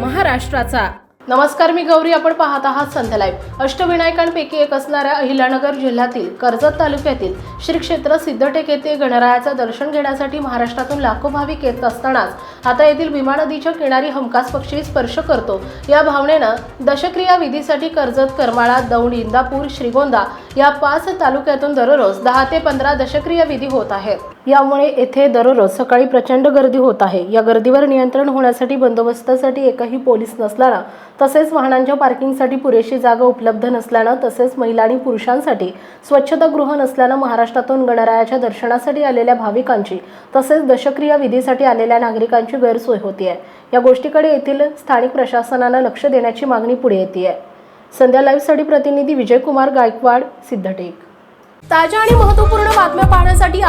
महाराष्ट्राचा. नमस्कार मी गौरी आपण पाहत आहात संध्या लाईव्ह अष्टविनायकांपैकी एक असणाऱ्या अहिलानगर जिल्ह्यातील कर्जत तालुक्यातील श्री क्षेत्र सिद्धटेक येथे गणरायाचं दर्शन घेण्यासाठी महाराष्ट्रातून लाखो भाविक येत असतानाच आता येथील भीमा नदीच्या किनारी हमखास पक्षी स्पर्श करतो. या भावनेनं दशक्रिया विधीसाठी कर्जत करमाळा दौंड इंदापूर श्रीगोंदा या पाच तालुक्यातून दररोज दहा ते पंधरा दशक्रिया विधी होत आहेत. यामुळे येथे दररोज सकाळी प्रचंड गर्दी होत आहे. या गर्दीवर नियंत्रण होण्यासाठी बंदोबस्तासाठी एकही पोलीस नसल्यानं तसेच वाहनांच्या पार्किंगसाठी पुरेशी जागा उपलब्ध नसल्यानं तसेच महिला आणि पुरुषांसाठी स्वच्छतागृह नसल्यानं महाराष्ट्रातून गणरायाच्या दर्शनासाठी आलेल्या भाविकांची तसेच दशक्रिया विधीसाठी आलेल्या नागरिकांची गैरसोय होतीये. या गोष्टीकडे येथील स्थानिक प्रशासनानं लक्ष देण्याची मागणी पुढे येते संध्या लाईव्हसाठी प्रतिनिधी विजयकुमार गायकवाड सिद्धटेक. ताज्या आणि महत्त्वपूर्ण बातम्या